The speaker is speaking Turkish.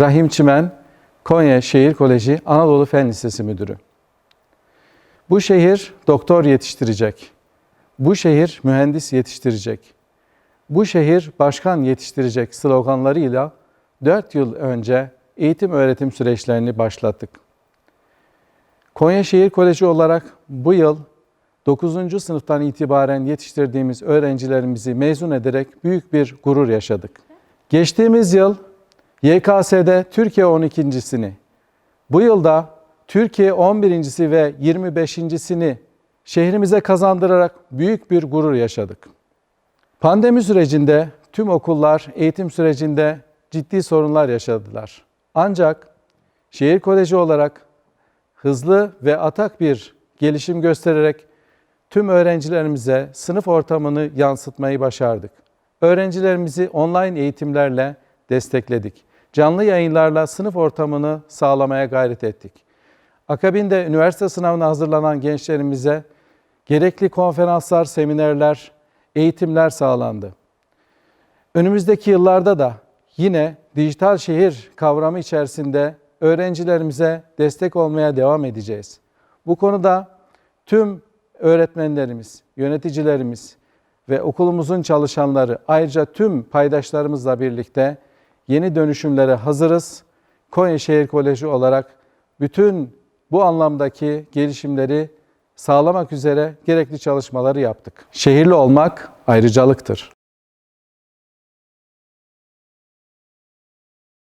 Rahim Çimen, Konya Şehir Koleji Anadolu Fen Lisesi Müdürü. Bu şehir doktor yetiştirecek. Bu şehir mühendis yetiştirecek. Bu şehir başkan yetiştirecek sloganlarıyla 4 yıl önce eğitim öğretim süreçlerini başlattık. Konya Şehir Koleji olarak bu yıl 9. sınıftan itibaren yetiştirdiğimiz öğrencilerimizi mezun ederek büyük bir gurur yaşadık. Geçtiğimiz yıl YKS'de Türkiye 12.sini, bu yılda Türkiye 11.si ve 25.sini şehrimize kazandırarak büyük bir gurur yaşadık. Pandemi sürecinde tüm okullar eğitim sürecinde ciddi sorunlar yaşadılar. Ancak şehir koleji olarak hızlı ve atak bir gelişim göstererek tüm öğrencilerimize sınıf ortamını yansıtmayı başardık. Öğrencilerimizi online eğitimlerle destekledik. Canlı yayınlarla sınıf ortamını sağlamaya gayret ettik. Akabinde üniversite sınavına hazırlanan gençlerimize gerekli konferanslar, seminerler, eğitimler sağlandı. Önümüzdeki yıllarda da yine dijital şehir kavramı içerisinde öğrencilerimize destek olmaya devam edeceğiz. Bu konuda tüm öğretmenlerimiz, yöneticilerimiz ve okulumuzun çalışanları ayrıca tüm paydaşlarımızla birlikte yeni dönüşümlere hazırız. Konya Şehir Koleji olarak bütün bu anlamdaki gelişimleri sağlamak üzere gerekli çalışmaları yaptık. Şehirli olmak ayrıcalıktır.